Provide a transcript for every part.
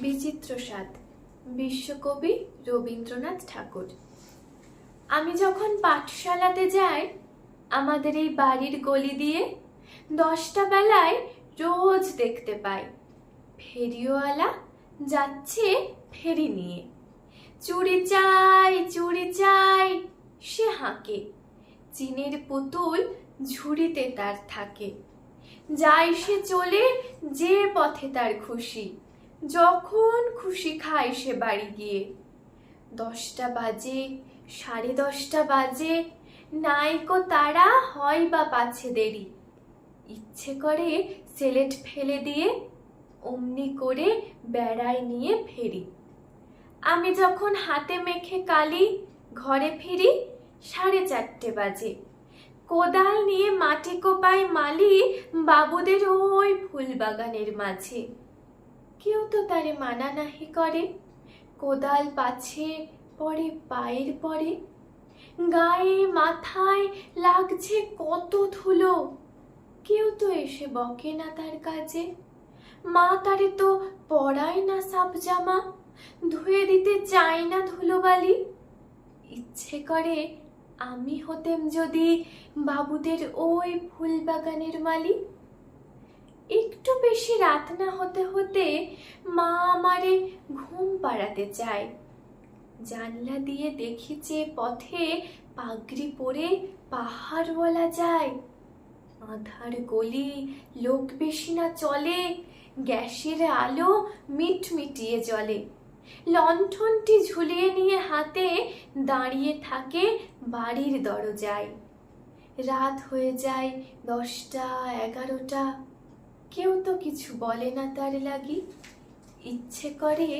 বিচিত্র স্বাদ। বিশ্বকবি রবীন্দ্রনাথ ঠাকুর। আমি যখন পাঠশালাতে যাই, আমাদের এই বাড়ির গলি দিয়ে দশটা বেলায় রোজ দেখতে পাই। ফেরিওয়ালা যাচ্ছে ফেরি নিয়ে। চুড়ি চাই চুড়ি চাই, সে হাঁকে। চিনের পুতুল ঝুড়িতে তার থাকে। যাই সে চলে যে পথে তার খুশি। যখন খুশি খায় সে বাড়ি গিয়ে। দশটা বাজে, সাড়ে দশটা বাজে, নাইকো তারা হয় বা পাছে দেরি। ইচ্ছে করে সেলেট ফেলে দিয়ে অমনি করে বেড়ায় নিয়ে ফেরি। আমি যখন হাতে মেখে কালি, ঘরে ফিরি, সাড়ে চারটে বাজে। কোদাল নিয়ে মাটি কোপায় মালি বাবুদের ওই ফুল বাগানের মাঝে। কেউ তো তারে মানা নাহি করে। কোদাল পাছে, পরে পায়ের পরে। গায়ে, মাথায় লাগছে কত ধুলো। কেউ তো এসে বকে না তার কাজে। মা তারে তো পরায় না সাপ জামা। ধুয়ে দিতে চায় না ধুলোবালি ইচ্ছে করে আমি হতেম যদি বাবুদের ওই ফুল বাগানের মালি একটু বেশি রাত না হতে হতে মা আমারে ঘুম পাড়াতে চায়। জানলা দিয়ে দেখি যে পথে পাগড়ি পরে পাহাড়ওয়ালা যায়। আধার গলি লোক বেশি না চলে, গ্যাসের আলো মিটমিটিয়ে জ্বলে। লণ্ঠনটি ঝুলিয়ে নিয়ে হাতে দাঁড়িয়ে থাকে বাড়ির দরজায়। রাত হয়ে যায় দশটা, এগারোটা। কেউ তো কিছু বলে না তার লাগি। ইচ্ছে করে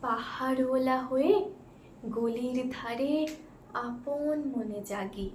পাহাড়ওয়ালা হয়ে গলির ধারে আপন মনে জাগি।